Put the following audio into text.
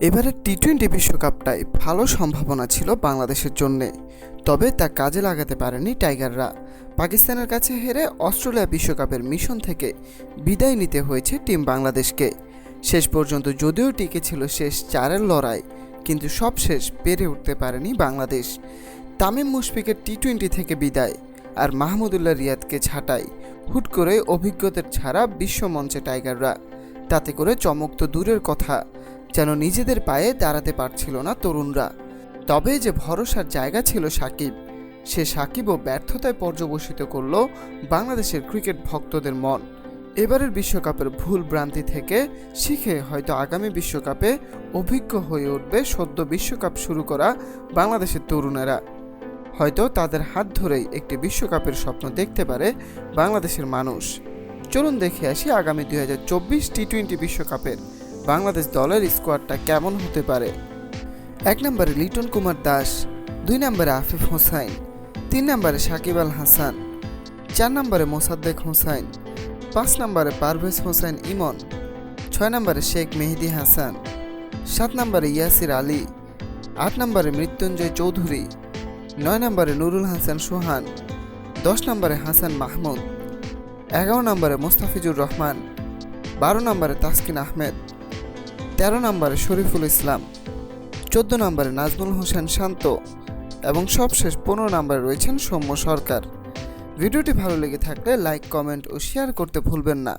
এবারের T twenty বিশ্বকাপটায় ভালো সম্ভাবনা ছিল বাংলাদেশের জন্যে, তবে তা কাজে লাগাতে পারেনি টাইগাররা। পাকিস্তানের কাছে হেরে অস্ট্রেলিয়া বিশ্বকাপের মিশন থেকে বিদায় নিতে হয়েছে টিম বাংলাদেশকে। শেষ পর্যন্ত যদিও টিকে ছিল শেষ চারের লড়াই, কিন্তু সব শেষ পেরে উঠতে পারেনি বাংলাদেশ। তামিম মুশফিকের টি টোয়েন্টি থেকে বিদায় আর মাহমুদুল্লাহ রিয়াদকে ছাঁটাই, হুট করে অভিজ্ঞতার ছাড়া বিশ্বমঞ্চে টাইগাররা। তাতে করে চমক তো দূরের কথা। যেন নিজেদের পায়ে দাঁড়াতে পারছিল না তরুণরা। তবে যে ভরসার জায়গা ছিল সাকিব, সে সাকিবও ব্যর্থতায় পর্যবসিত করল বাংলাদেশের ক্রিকেট ভক্তদের মন। এবারের বিশ্বকাপের ভুল ভ্রান্তি থেকে শিখে হয়তো আগামী বিশ্বকাপে অভিজ্ঞ হয়ে উঠবে সদ্য বিশ্বকাপ শুরু করা বাংলাদেশের তরুণেরা। হয়তো তাদের হাত ধরেই একটি বিশ্বকাপের স্বপ্ন দেখতে পারে বাংলাদেশের মানুষ। চলুন দেখে আসি আগামী দুই হাজার চব্বিশ টি টোয়েন্টি বিশ্বকাপের বাংলাদেশ দলের স্কোয়াডটা কেমন হতে পারে? এক নম্বরে লিটন কুমার দাস, দুই নম্বরে আফিফ হোসাইন, তিন নম্বরে সাকিব আল হাসান, চার নম্বরে মোসাদ্দেক হোসাইন, পাঁচ নম্বরে পারভেজ হোসেন ইমন, ছয় নম্বরে শেখ মেহেদি হাসান, সাত নম্বরে ইয়াসির আলী, আট নম্বরে মৃত্যুঞ্জয় চৌধুরী, নয় নম্বরে নুরুল হাসান সোহান, দশ নম্বরে হাসান মাহমুদ, এগারো নম্বরে মোস্তাফিজুর রহমান, বারো নম্বরে তাসকিন আহমেদ তেরো নম্বরে শরীফুল ইসলাম, চোদ্দ নম্বরে নাজমুল হোসেন শান্ত এবং সবশেষ পনেরো নম্বরে রয়েছেন সৌম্য সরকার। ভিডিওটি ভালো লেগে থাকলে লাইক, কমেন্ট ও শেয়ার করতে ভুলবেন না।